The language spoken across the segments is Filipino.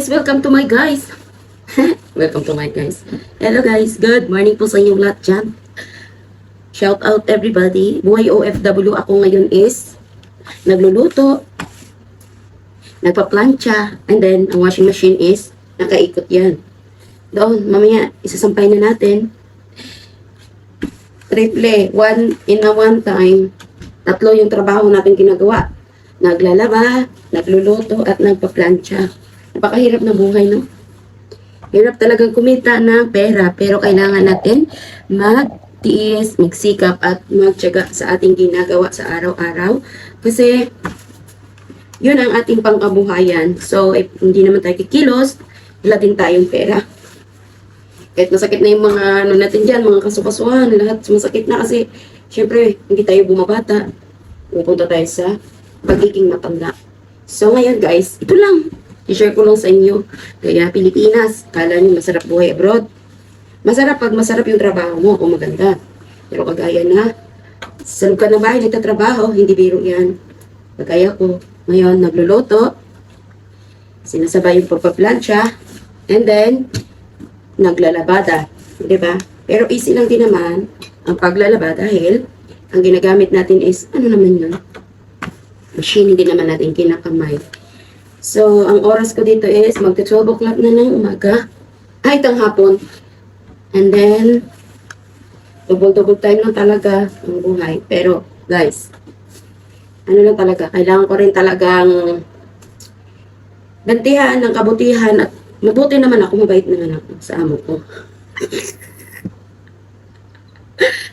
guys, welcome to my guys. welcome to my guys. Hello guys, good morning po sa inyong lahat dyan. Shout out everybody. Buhay OFW ako ngayon is nagluluto, nagpa-plancha, and then ang washing machine is nakaikot yan. Doon, mamaya, isasampay na natin. Triple, one in a one time. Tatlo yung trabaho natin ginagawa. Naglalaba, nagluluto, at nagpa-plancha. Napakahirap na buhay, no? Hirap talagang kumita ng pera, pero kailangan natin magtiis, magsikap, at magtyaga sa ating ginagawa sa araw-araw. Kasi, yun ang ating pangkabuhayan. So, if hindi naman tayo kikilos, wala din tayong pera. Kahit masakit na yung mga ano natin dyan, mga kasukasuhan, lahat masakit na kasi, syempre, hindi tayo bumabata. Pupunta tayo sa pagiging matanda. So, ngayon guys, ito lang. I-share ko lang sa inyo. Kaya Pilipinas, kala nyo masarap buhay abroad. Masarap pag masarap yung trabaho mo kung maganda. Pero kagaya na, sa loob ka ng bahay, nagtatrabaho, hindi biro yan. Kagaya ko, ngayon, nagluluto, sinasabay yung pagpaplansya, and then, naglalabada. Ba? Pero easy lang din naman ang paglalaba dahil ang ginagamit natin is, ano naman yun? Machine, hindi naman natin kinakamay. So, ang oras ko dito is magta 12 o'clock na ng umaga. Ay, itang hapon. And then, double-double time lang talaga ang buhay. Pero, guys, ano lang talaga, kailangan ko rin talagang gantihan ng kabutihan at mabuti naman ako, mabait naman ako sa amo ko.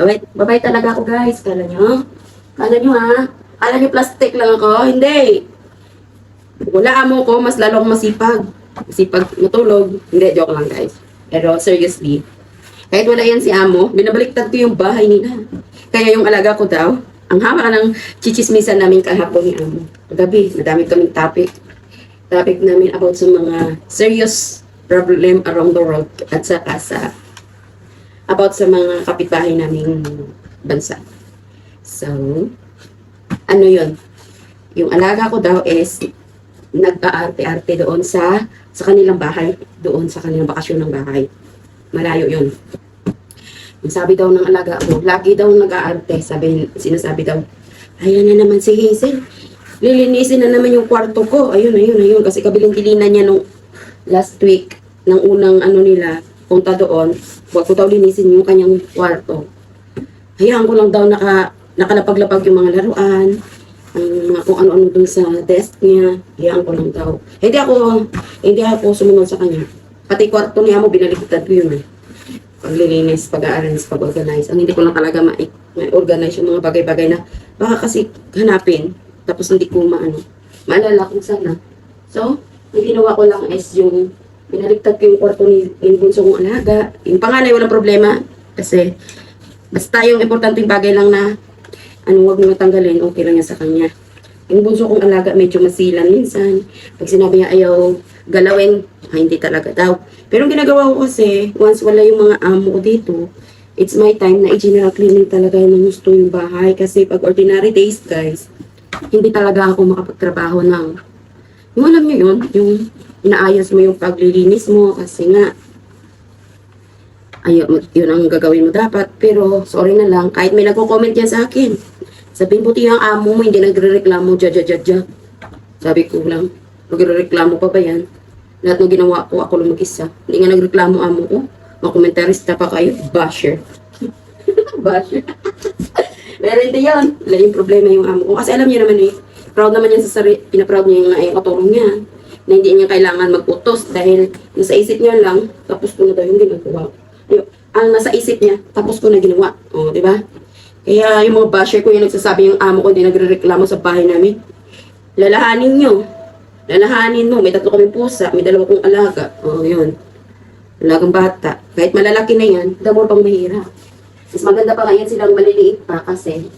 Mabait, mabait talaga ako guys, kala nyo? Kala nyo ha? Kala nyo plastic lang ako? Hindi! Wala amo ko, mas lalong masipag. Masipag matulog. Hindi, joke lang guys. Pero seriously, kahit wala yan si amo, binabaliktad ko yung bahay nila. Kaya yung alaga ko daw, ang haba ng chichismisan namin kahapon ni amo. Gabi, madami kaming topic. Topic namin about sa mga serious problem around the world at saka sa about sa mga kapitbahay naming bansa. So, ano yun? Yung alaga ko daw is nag-aarte-arte doon sa sa kanilang bahay, doon sa kanilang bakasyon ng bahay. Malayo yun. Ang sabi daw ng alaga ko, lagi daw nag-aarte. Sabi, sinasabi daw, ayan na naman si Hazel. Lilinisin na naman yung kwarto ko. Ayun, ayun, ayun. Kasi kabiling-dilinan niya nung last week ng unang ano nila, punta doon. Huwag ko daw linisin yung kanyang kwarto. Hayaan ko lang daw naka, nakalapag-lapag yung mga laruan, ang mga kung ano-ano dun sa desk niya. Hayaan ko lang daw. Hindi ako, hindi ako sumunod sa kanya. Pati kwarto niya mo, binaliktad ko yun eh. Paglilinis, pag-arrange, pag-organize. Ang hindi ko lang talaga ma- ma-organize yung mga bagay-bagay na baka kasi hanapin, tapos hindi ko maano, maalala kung sana. So, ang ginawa ko lang is yung binaliktad ko yung kwarto ni yung bunso kong alaga. Yung panganay, walang problema. Kasi, basta yung importanteng bagay lang na ano, wag mo tanggalin, okay lang yan sa kanya. Yung bunso kong alaga, medyo masilan minsan. Pag sinabi niya ayaw galawin, ay, hindi talaga daw. Pero ang ginagawa ko kasi, once wala yung mga amo dito, it's my time na i-general cleaning talaga ng gusto yung bahay. Kasi pag ordinary days, guys, hindi talaga ako makapagtrabaho ng yung alam niyo yun, yung inaayos mo yung paglilinis mo kasi nga ayo yun ang gagawin mo dapat. Pero, sorry na lang, kahit may nagko-comment yan sa akin, sabihin buti ang amo mo, hindi nagre-reklamo, dya, dya, dya, dya. Sabi ko lang, magre-reklamo pa ba yan? Lahat ng ginawa ko, ako lang mag-isa. Hindi nga nagreklamo amo ko. Mga komentarista pa kayo, basher. basher. Pero hindi yun. Wala yung problema yung amo ko. Kasi alam niya naman eh, proud naman yan sa sarili, pinaproud niya yung ay katulong niya. Na hindi niya kailangan magputos dahil nasa isip niya lang, tapos ko na daw yung ginagawa. Yung, ang nasa isip niya, tapos ko na ginawa. O, di ba? Kaya yung mga basher ko yung nagsasabi yung amo ko hindi nagre-reklamo sa bahay namin. Lalahanin nyo. Lalahanin mo. May tatlo kaming pusa, may dalawa kong alaga. O, yun. Alagang bata. Kahit malalaki na yan, more pang mahirap. Mas maganda pa ngayon silang maliliit pa kasi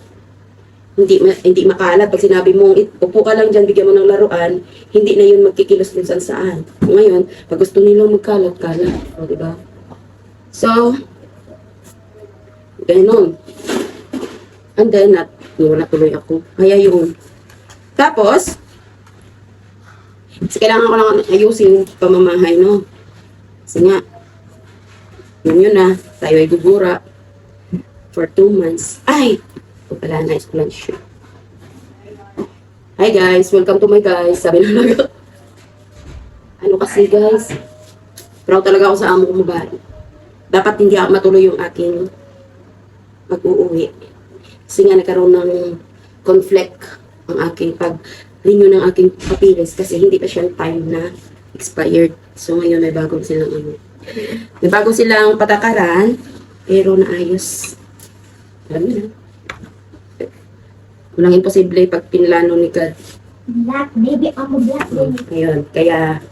hindi ma- hindi makalat pag sinabi mong "It- upo ka lang diyan bigyan mo ng laruan hindi na yun magkikilos kung saan saan ngayon pag gusto nilang magkalat kalat o di ba so ganun and then at wala tuloy ako kaya yun tapos Kasi kailangan ko lang ayusin pamamahay, no? Kasi nga, yun yun na, tayo ay gugura for two months. Ay! Ito pala, nice lunch. Hi guys, welcome to my guys. Sabi na lang Ano kasi guys, proud talaga ako sa amo ko mabali. Dapat hindi ako matuloy yung aking pag-uuwi. Kasi nga nagkaroon ng conflict ang aking pag-renew ng aking papilis kasi hindi pa siya time na expired. So ngayon may bagong silang ano. May bago silang patakaran, pero naayos. Alam niyo na. Walang imposible pag pinlano ni God. Black baby, ako black baby. Ngayon, kaya.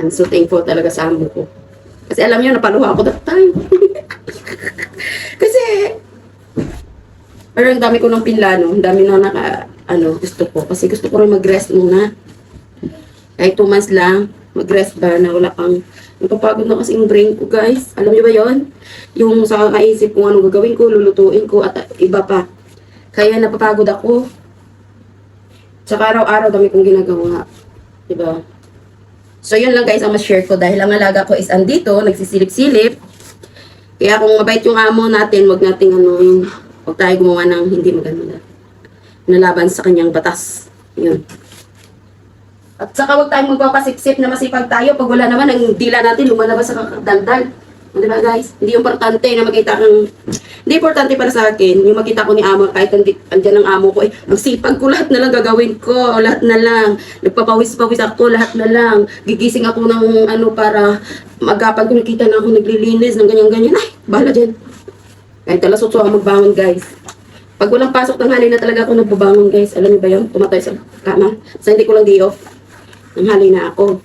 I'm so thankful talaga sa amo ko. Kasi alam niyo, napaluha ako that time. Kasi, parang ang dami ko ng pinlano, ang dami na naka, ano, gusto ko. Kasi gusto ko rin mag-rest muna. Kahit two months lang, mag-rest ba na wala kang, napapagod na kasi yung brain ko, guys. Alam niyo ba yon Yung sa kakaisip kung anong gagawin ko, lulutuin ko, at iba pa. Kaya napapagod ako. Tsaka araw-araw dami kong ginagawa. Diba? So, yun lang guys ang ma-share ko dahil ang alaga ko is andito, nagsisilip-silip. Kaya kung mabait yung amo natin, wag nating ano yung, wag tayo gumawa ng hindi maganda. Nalaban sa kanyang batas. Yun. At saka wag tayong magpapasiksip na masipag tayo pag wala naman ang dila natin lumalabas sa kakadaldal. Di ba guys? Hindi importante na makita kang... Hindi importante para sa akin, yung makita ko ni amo, kahit andi, andyan ang amo ko, eh, ang sipag ko, lahat na lang gagawin ko, lahat na lang. Nagpapawis-pawis ako, lahat na lang. Gigising ako ng ano para magapan ko nakita na ako naglilinis ng ganyan-ganyan. Ay, bahala dyan. Kahit alas 8 ako magbangon, guys. Pag walang pasok ng hali na talaga ako nagbabangon, guys. Alam niyo ba yun? Tumatay sa kama. Sa hindi ko lang day off. Ng hali na ako.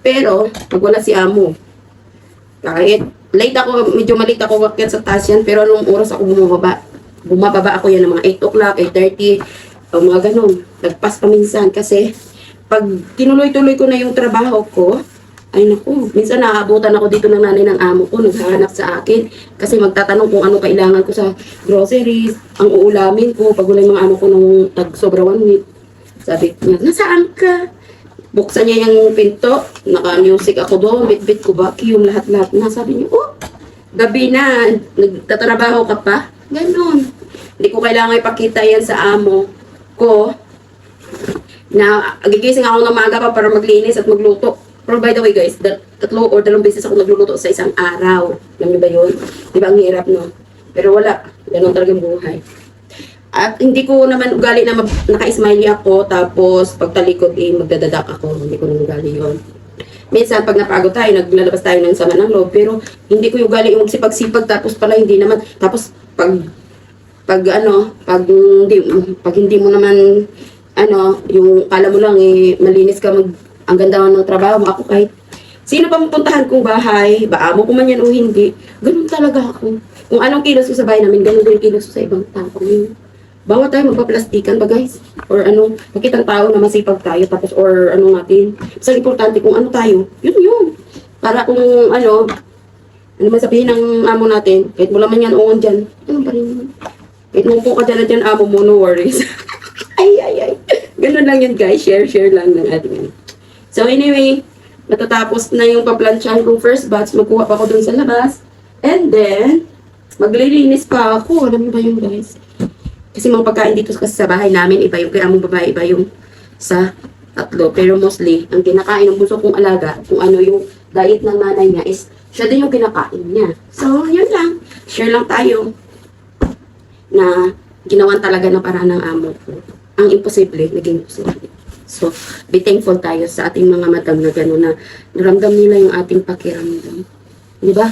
Pero, pag wala si amo, kahit late ako, medyo malate ako wakyat sa taas yan, pero anong oras ako bumababa? Bumababa ako yan ng mga 8 o'clock, 8.30, o mga ganun. Nagpas pa minsan kasi pag tinuloy-tuloy ko na yung trabaho ko, ay naku, minsan nakaabutan ako dito ng nanay ng amo ko, naghahanap sa akin. Kasi magtatanong kung ano kailangan ko sa groceries, ang uulamin ko, pag wala mga amo ko nung tag sobra one week. Sabi niya, nasaan ka? Buksan niya yung pinto, naka-music ako doon, bit-bit ko, vacuum, lahat-lahat na. Sabi niya, oh, gabi na, nagtatrabaho ka pa? Ganon. Hindi ko kailangan ipakita yan sa amo ko na gigising ako ng maaga pa para maglinis at magluto. Pero by the way guys, tatlo or dalawang beses ako nagluluto sa isang araw. Alam niyo ba yun? Di ba ang hirap no? Pero wala. Ganun talagang buhay. At hindi ko naman ugali na naka-smiley ako, tapos pagtalikod eh, magdadadak ako. Hindi ko naman ugali yun. Minsan, pag napagod tayo, naglalabas tayo ng sama ng loob, pero hindi ko ugali yung sipag-sipag, tapos pala hindi naman, tapos pag, pag ano, pag hindi, pag hindi mo naman, ano, yung kala mo lang eh, malinis ka mag, ang ganda ng trabaho mo, ako kahit, sino pa mapuntahan kong bahay, ba amo ko man yan o hindi, ganun talaga ako. Kung anong kilos ko sa bahay namin, ganun din kilos ko sa ibang tao. Bawat tayo magpaplastikan ba guys? Or ano, makitang tao na masipag tayo tapos or ano natin. Basta importante kung ano tayo, yun yun. Para kung ano, ano man sabihin ng amo natin, kahit wala man yan uon dyan, ano pa rin yun. Kahit nung ka dyan na dyan, amo mo, no worries. ay, ay, ay. Ganun lang yun guys, share, share lang ng ating ano. So anyway, natatapos na yung paplansyahan kong first batch, magkuha pa ako dun sa labas. And then, maglilinis pa ako. Alam mo ba yun guys? Kasi mga pagkain dito kasi sa bahay namin, iba yung kaya mong babae, iba yung sa tatlo. Pero mostly, ang kinakain ng buso kong alaga, kung ano yung diet ng nanay niya is, siya din yung kinakain niya. So, yun lang. Share lang tayo na ginawan talaga ng paraan ng amo ko. Ang imposible, naging posible. So, be thankful tayo sa ating mga madam na gano'n na naramdam nila yung ating pakiramdam. Di ba?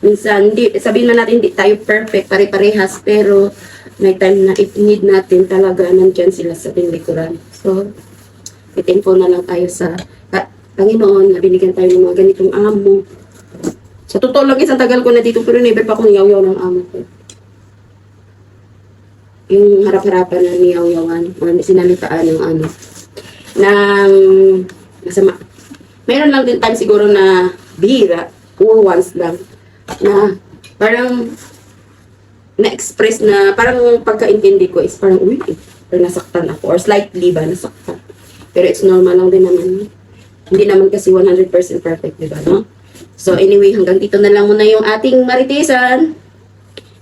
Minsan, di, sabihin na natin, di tayo perfect, pare-parehas, pero may time na if need natin talaga, nandyan sila sa ating likuran. So, thankful na lang tayo sa ka- Panginoon na binigyan tayo ng mga ganitong amo. Sa totoo lang, isang tagal ko na dito, pero never pa akong yaw ng amo ko. Yung harap-harapan na niyaw-yawan, or sinalitaan ng ano, ng masama. Meron lang din time siguro na bihira, or once lang, na parang na-express na parang pagkaintindi ko is parang uy, or nasaktan ako or slightly ba nasaktan. Pero it's normal lang din naman. Hindi naman kasi 100% perfect, di ba, no? So anyway, hanggang dito na lang muna yung ating maritisan.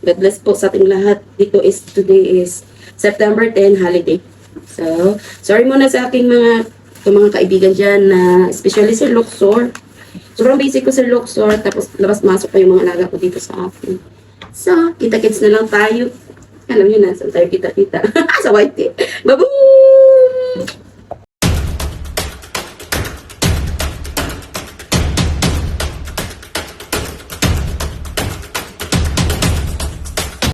God bless po sa ating lahat. Dito is, today is September 10, holiday. So, sorry muna sa aking mga, mga kaibigan dyan na, especially sa Luxor. Sobrang basic ko sa Luxor, tapos labas-masok pa yung mga alaga ko dito sa akin. So, kita-kits na lang tayo. Alam niyo na, saan tayo kita-kita. sa White. Babu!